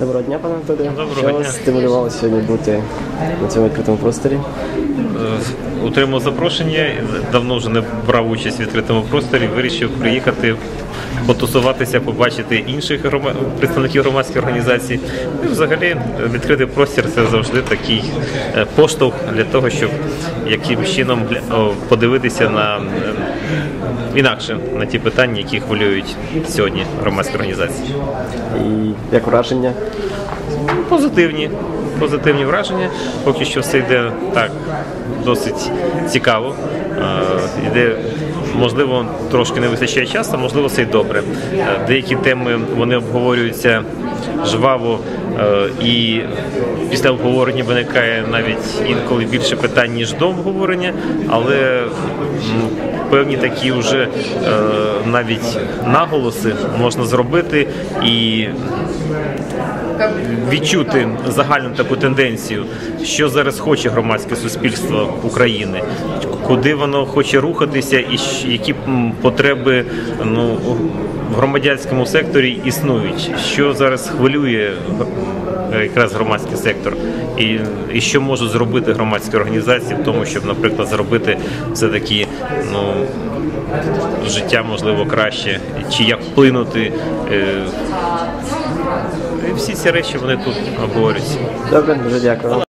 Доброго дня, пане Антоне. Доброго Що дня. вас стимулювало сьогодні бути на цьому відкритому просторі? Е, Отримав запрошення, давно вже не брав участь в відкритому просторі, вирішив приїхати, потусуватися, побачити інших представників громадських організацій. Ну, І взагалі відкритий простір це завжди такий е, поштовх для того, щоб якимось чином подивитися на е, інакше на ті питання, які хвилюють сьогодні громадські організації. І як враження? Позитивні. Позитивні враження. Поки що все йде так досить цікаво. Е, Йде, можливо, трошки не вистачає часу, можливо, все й добре. Е, Деякі теми вони обговорюються жваво, е, і після обговорення виникає навіть інколи більше питань, ніж до обговорення, але певні такі вже е, навіть наголоси можна зробити і відчути загальну таку тенденцію, що зараз хоче громадське суспільство України, куди воно хоче рухатися, і які потреби ну, в громадянському секторі існують, що зараз хвилює е, якраз громадський сектор, і, і що можуть зробити громадські організації в тому, щоб, наприклад, зробити все таки ну, життя можливо краще, чи як вплинути. е, і всі ці речі вони тут обговорюються. Добре, дуже дякую.